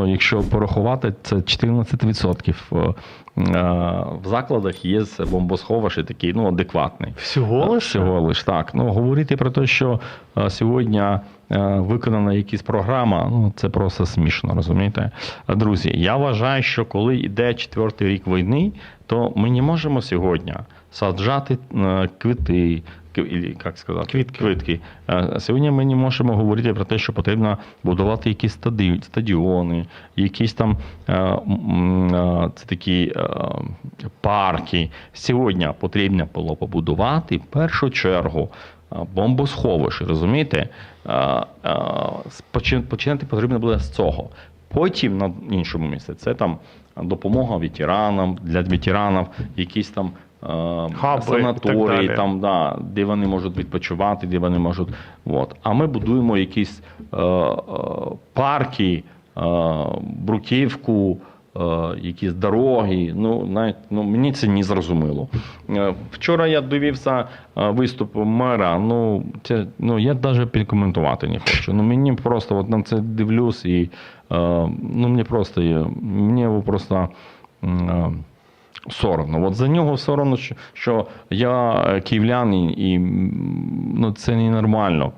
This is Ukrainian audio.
Ну, Якщо порахувати, це 14% е, е, в закладах є бомбосховище такий, ну, адекватний. Всього лише? Всього лиш так. Ну, говорити про те, що е, сьогодні виконана якась програма, ну це просто смішно, розумієте? Друзі, я вважаю, що коли йде четвертий рік війни, то ми не можемо сьогодні саджати квіти. Кв- Як сказати? Квітки. Квитки. Е, Сьогодні ми не можемо говорити про те, що потрібно будувати якісь стадіони, якісь там е, е, це такі парки. Сьогодні потрібно було побудувати в першу чергу бомбосховище, розумієте? Починати потрібно буде з цього. Потім на іншому місці це там допомога ветеранам для ветеранів, якісь там е, Хаби і так санаторії, далі. там, да, де вони можуть відпочивати, де вони можуть. От. А ми будуємо якісь е, е, парки, е, бруківку, е, якісь дороги. Ну, навіть, ну, мені це не зрозуміло. Е, Вчора я дивився е, виступ мера. Ну, це, ну, я навіть підкоментувати не хочу. Ну, мені просто от на це дивлюсь і е, ну, мені просто, мені просто. е, Соромно. От за нього соромно, що- я е, київлянин, і ну, це ненормально.